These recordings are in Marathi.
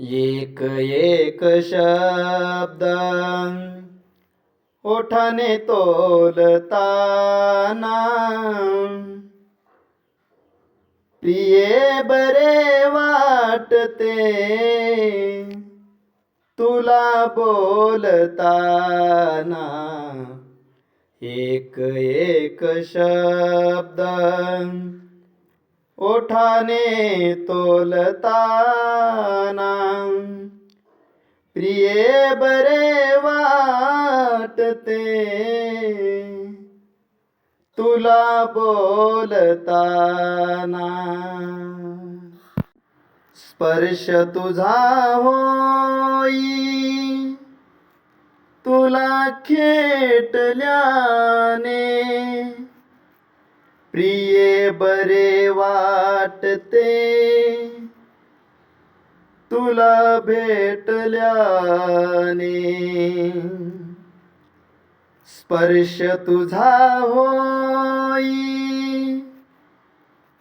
एक एक शब्द ओठाने तोलताना प्रिये बरे वाटते तुला बोलताना एक एक शब्द ओठाने तोलताना. प्रिये बरे वाटते. तुला बोलताना. स्पर्श तुझा होई. तुला खेटल्याने. प्रिये बरे वाटते. तुला भेटल्याने स्पर्श तुझा होई.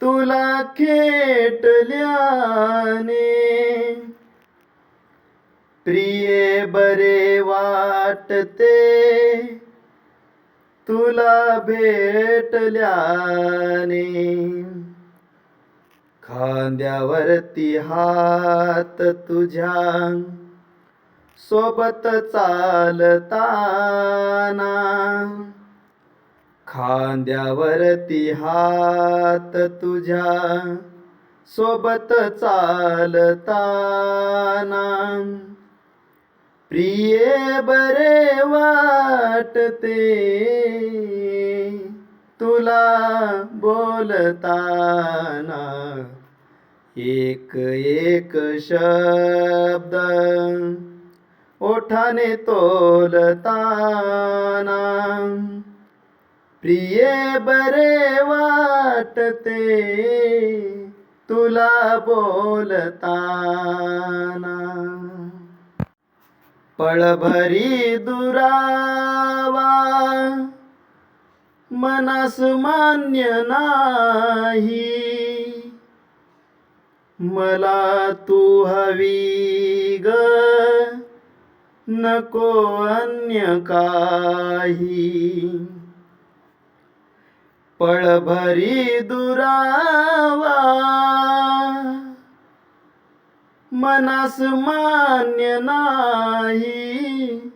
तुला खेटल्याने प्रिये बरे वाटते. तुला भेटल्याने खांद्यावरती हात तुझ्या सोबत चालताना खांद्यावरती हात तुझ्या सोबत चालताना प्रिये बरे वाटते तुला बोलताना एक एक शब्द ओठाने तोलताना प्रिये बरे वाटते तुला बोलताना पळभरी दुरावा मनास मान्य नाही. मला तू हवी ग नको अन्य काही. पळभरी दुरावा मनास मान्य नाही.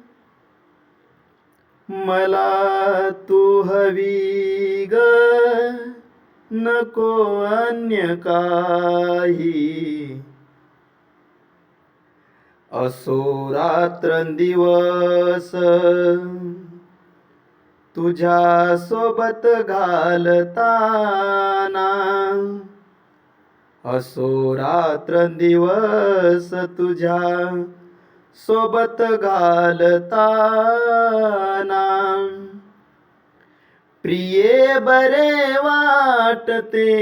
मला तू हवी ग नको अन्य काही. असो रात्रंदिवस तुझ्या सोबत घालताना असो रात्रंदिवस तुझ्या सोबत घालताना. प्रिये बरे वाटते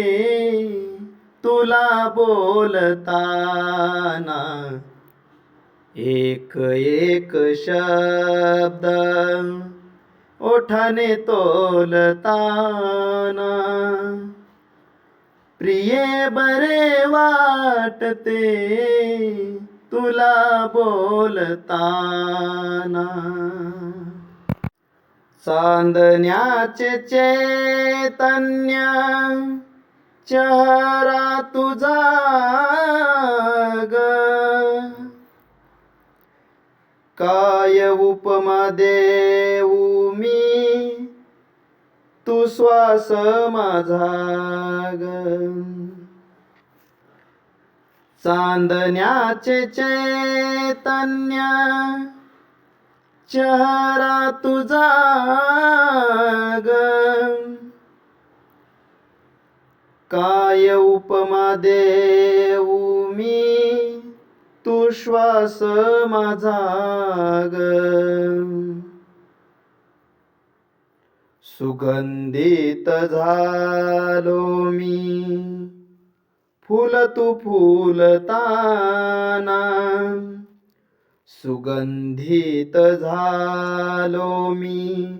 तुला बोलताना. एक एक शब्द ओठाने तोलताना. प्रिये बरे वाटते तुला बोलताना. चांदण्याचे चैतन्य चेहरा तुझा काय उपमा देऊ मी तू श्वास माझा ग. चांदण्याचे चैतन्य चेहरा तुझा ग. काय उपमा देऊ मी? तू श्वास माझा ग. सुगंधित झालो मी. फुल तू फुलताना. सुगंधित झालो मी.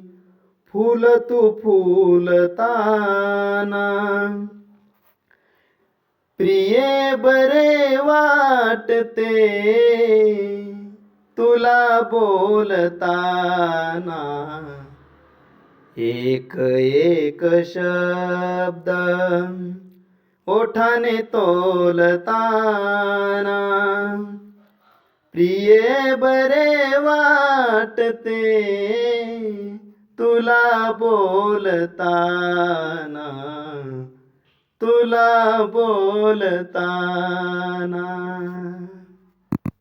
फुल तू फुलताना. प्रिये बरे वाटते तुला बोलताना. एक एक शब्द ओठाने तोलताना. प्रिये बरे वाटते तुला बोलताना. तुला बोलताना.